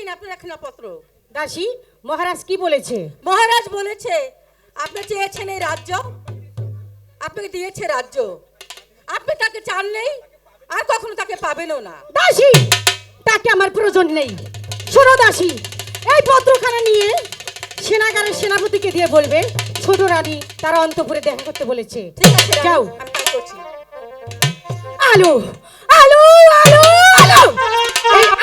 নিন আপনার একখানা পত্র দাসী মহারাজ কি বলেছে? মহারাজ বলেছে আপনি চেয়েছেন এই রাজ্য আপনাকে দিয়েছে রাজ্য। আপনি তাকে চানলেই আর কখনো তাকে পাবেনও না। দাসী তাকে আমার প্রয়োজন নেই। শোনো দাসী এই পত্রখানা নিয়ে সেনাগারের সেনাপতিকে দিয়ে বলবে ছোট রানী তারা অন্তপুরে দেখা করতে বলেছে। ঠিক আছে যাও। আমি তাই করছি। আলো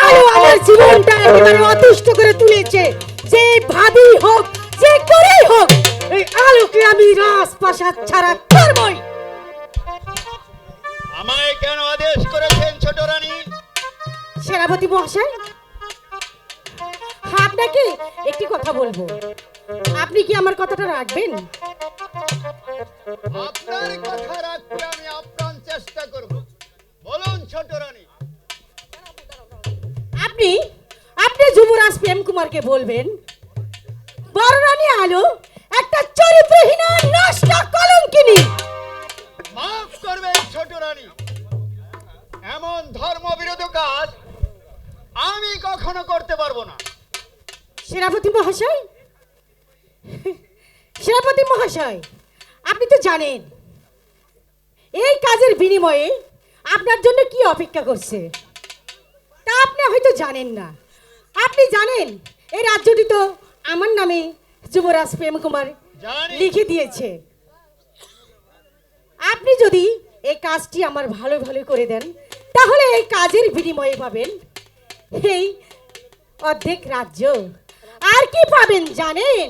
আলো আমার জীবনটা একেবারে অতিষ্ঠ করে তুলেছে। যে ভাবি হোক যে করেই হোক এই আলোকে আমি রাজপ্রাসাদ ছাড়া করবই আমায় কেন আদেশ করেছেন ছোট রানী? সেনাপতি মহাশয় আপনাকে একটি কথা বলব। আপনি কি আমার কথাটা রাখবেন? আপনার কথা রাখতে আমি আপ্রাণ চেষ্টা করব। বলুন ছোট রানী। আপনি আপনি যুবরাজ প্রেম কুমারকে বলবেন বড় রানী আলো একটা চরিত্রহীন নষ্ট কলঙ্কিনী। মাফ করবেন ছোট রানী এমন ধর্মবিরোধী কাজ আমি কখনো করতে পারব না। সেনাপতি মহাশয়? সেনাপতি মহাশয় আপনি তো জানেন এই কাজের বিনিময়ে আপনার জন্য কি অপেক্ষা করছে? তা আপনি হয়তো জানেন না। আপনি জানেন এই রাজ্যটি তো আমার নামে যুবরাজ প্রেম কুমার লিখে দিয়েছে। আপনি যদি এই কাজটি আমার ভালো ভালো করে দেন তাহলে এই কাজের বিনিময়ে পাবেন এই অর্ধেক রাজ্য। আর কি পাবেন জানেন?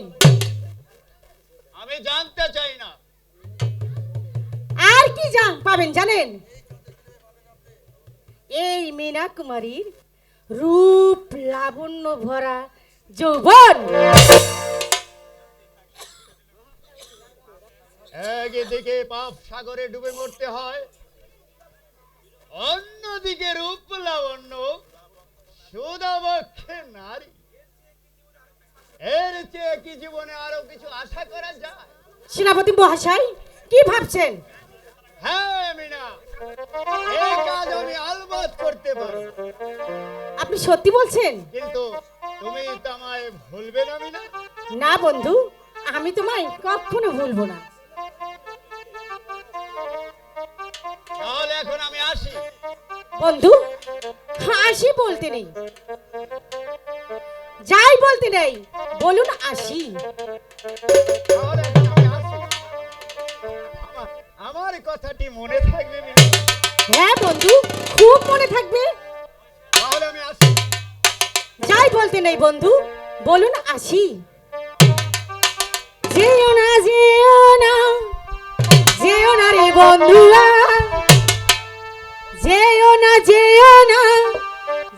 আমি জানতে চাই না। আর কি জান পাবেন জানেন? এই মীনা কুমারীর রূপ লাবণ্য ভরা যৌবন। একদিকে পাপ সাগরে ডুবে মরতে হয় অন্যদিকে রূপ লাবণ্য সুদাবক্ষে নারী। এর চেয়ে কি জীবনে আরও কিছু আশা করা যায়? সেনাপতি মহাশয় কি ভাবছেন? হ্যাঁ মিনা। এই কাজ আমি আলবাত করতে পারি আপনি সত্যি বলছেন? কিন্তু তুমি তো আমায় ভুলবে না মিনা। না বন্ধু আমি তোমায় কখনো ভুলবো না। তাহলে এখন আমি আসি। বন্ধু আসি বলতে নেই। যাই বলতে নেই বলুন আসি। তাহলে এখন আমি আসি। আমার- আমার কথাটি মনে মিনা হ্যাঁ বন্ধু খুব মনে থাকবে। তাহলে আমি আসি। যাই বলতে নেই বন্ধু। বলুন আসি। যেও না যেও না যেও না রে বন্ধুয়া যেও না যেও না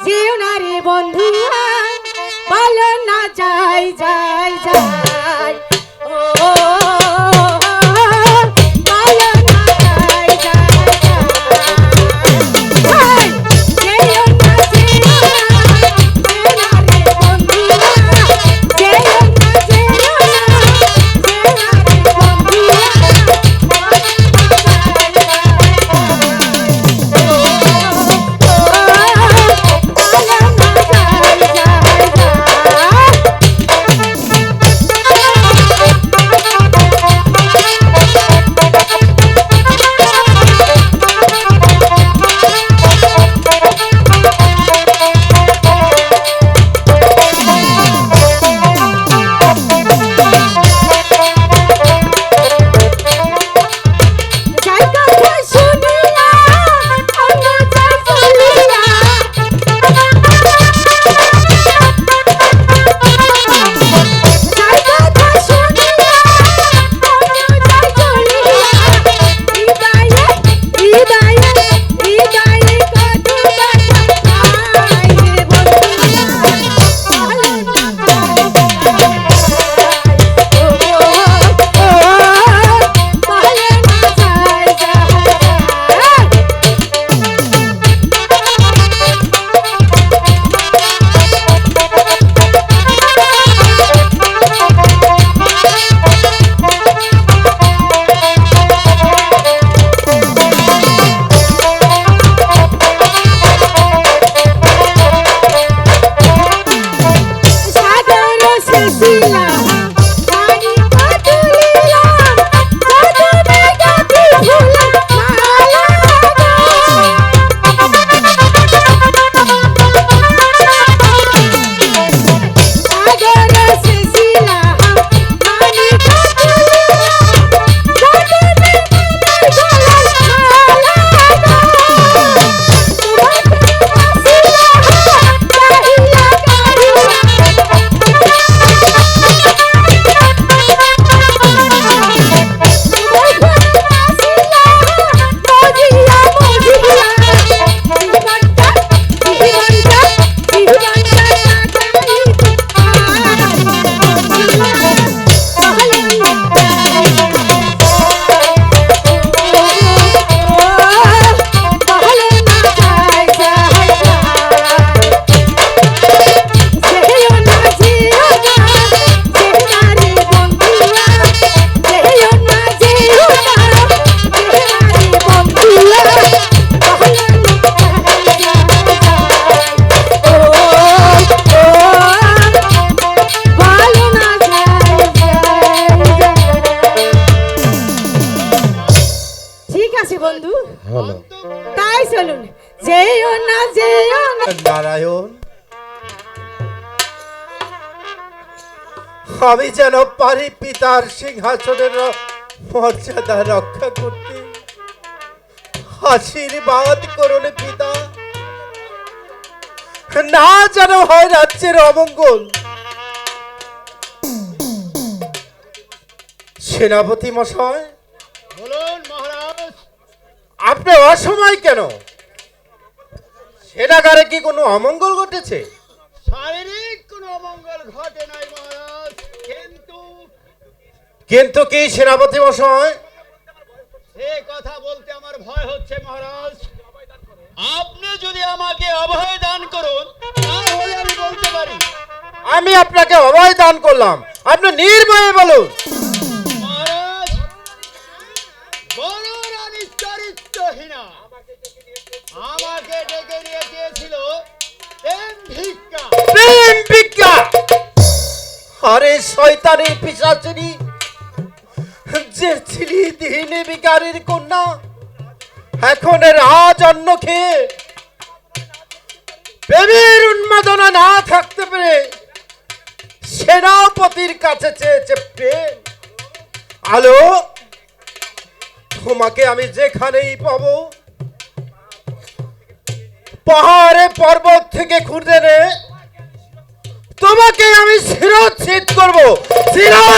যেও না রে বন্ধুয়া বলো না যাই যাই যাই। আমি যেন পারি পিতার সিংহাসনের মর্যাদা রক্ষা করতে। আশীর্বাদ করুন পিতা। না যেন হয় রাজ্যের অমঙ্গল। সেনাপতি মশাই বলুন মহারাজ। আপনি অসময় কেন? সেনাগারে কি কোনো অমঙ্গল ঘটেছে? শারীরিক কোনো অমঙ্গল ঘটে নাই মহারাজ কিন্তু কিন্তু কি সেনাপতি মশাই? সে কথা বলতে আমার ভয় হচ্ছে মহারাজ। আপনি যদি আমাকে অভয় দান করুন তাহলে আমি বলতে পারি। আমি আপনাকে অভয় দান করলাম। আপনি নির্ভয়ে বলুন। মহারাজ বড় রানী চরিত্রহীনা আমাকে ডেকে নিয়ে গিয়েছিল প্রেম ভিক্ষা। প্রেম ভিক্ষা। আরে শয়তানি পিসাচিনি। যে ছিলি দিনে বিকারের কন্যা এখন রাজ অন্ন খেয়ে প্রেমের উন্মাদনা না থাকতে পেরে সেনাপতির কাছে চেয়েছে প্রেম। আলো, তোমাকে আমি যেখানেই পাবো, পাহাড়ে পর্বত থেকে খুঁজে নে তোমাকে আমি শিরোচ্ছেদ করব। শিরোচ্ছেদ